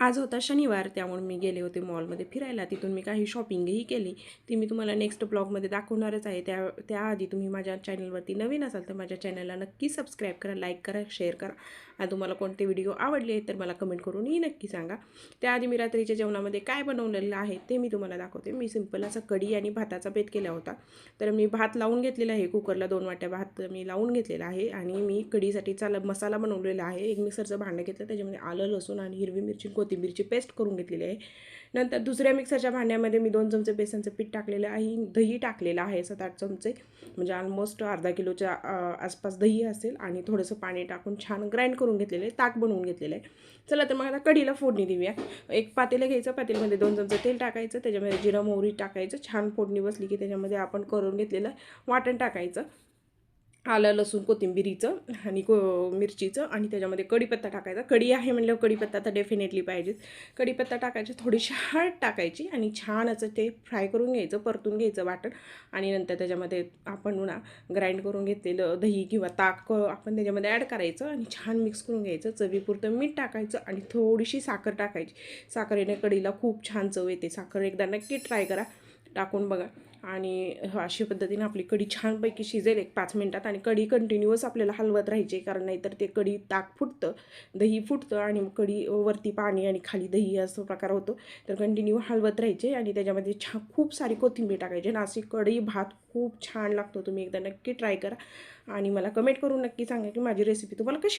आज होता शनिवार त्यामुळे मी गेले होते मॉलमध्ये फिरायला. तिथून मी काही शॉपिंगही केली. ती मी तुम्हाला नेक्स्ट ब्लॉगमध्ये दाखवणारच आहे. त्या त्याआधी तुम्ही माझ्या चॅनलवरती नवीन असाल तर माझ्या चॅनलला नक्की सबस्क्राईब करा लाईक करा शेअर करा. आणि तुम्हाला कोणते व्हिडिओ आवडले आहेत तर मला कमेंट करूनही नक्की सांगा. त्याआधी मी रात्रीच्या जेवणामध्ये काय बनवलेलं आहे ते मी तुम्हाला दाखवते. मी सिंपल असा कढी आणि भाताचा बेत केला होता. तर मी भात लावून घेतलेला आहे. कुकरला दोन वाट्या भात मी लावून घेतलेला आहे. आणि मी कढीसाठी चाल मसाला बनवलेला आहे. एक मिक्सरचं भांडं घेतलं. त्याच्यामध्ये आलं लसूण आणि हिरवी मिरची कोथिंबीरची पेस्ट करून घेतलेली आहे. नंतर दुसऱ्या मिक्सरच्या भांड्यामध्ये मी दोन चमचे बेसनचं पीठ टाकलेलं आहे. दही टाकलेलं आहे सात आठ चमचे. म्हणजे ऑलमोस्ट अर्धा किलोच्या आसपास दही असेल आणि थोडंसं पाणी टाकून छान ग्राइंड करून घेतलेलं आहे. ताक बनवून घेतलेलं आहे. चला तर मग आता कढीला फोडणी देऊया. एक पातेलं घ्यायचं पातेल्यामध्ये दोन चमचे तेल टाकायचं त्याच्यामध्ये जिरं मोहरी टाकायचं. छान फोडणी बसली की त्याच्यामध्ये आपण करून घेतलेलं वाटण टाकायचं. आलं लसूण कोथिंबिरीचं आणि को मिरचीचं आणि त्याच्यामध्ये कढीपत्ता टाकायचा. कढी आहे म्हणल्यावर कढीपत्ता तर डेफिनेटली पाहिजेच. कढीपत्ता टाकायची थोडीशी हळद टाकायची आणि छान असं ते फ्राय करून घ्यायचं परतून घ्यायचं वाटण. आणि नंतर त्याच्यामध्ये आपण ना ग्राइंड करून घेतलेलं दही किंवा ताक आपण त्याच्यामध्ये ॲड करायचं आणि छान मिक्स करून घ्यायचं. चवीपुरतं मीठ टाकायचं आणि थोडीशी साखर टाकायची. साखरेने कढीला खूप छान चव येते. साखर एकदा नक्की ट्राय करा. टाकून बघा. आणि अशा पद्धतीने आपली कढी छानपैकी शिजेल एक पाच मिनटात आणि कढी कंटिन्युअस आपल्याला हलवत राहायची कारण नाहीतर ते कढी ताक फुटतं दही फुटतं आणि कढी वरती पाणी आणि खाली दही असं प्रकार होतो. तर कंटिन्यू हलवत राहायचे आणि त्याच्यामध्ये छा खूप सारी कोथिंबीर टाकायची नाशिक कढी भात खूप छान लागतो. तुम्ही एकदा नक्की ट्राय करा आणि मला कमेंट करून नक्की सांगा की माझी रेसिपी तुम्हाला कशी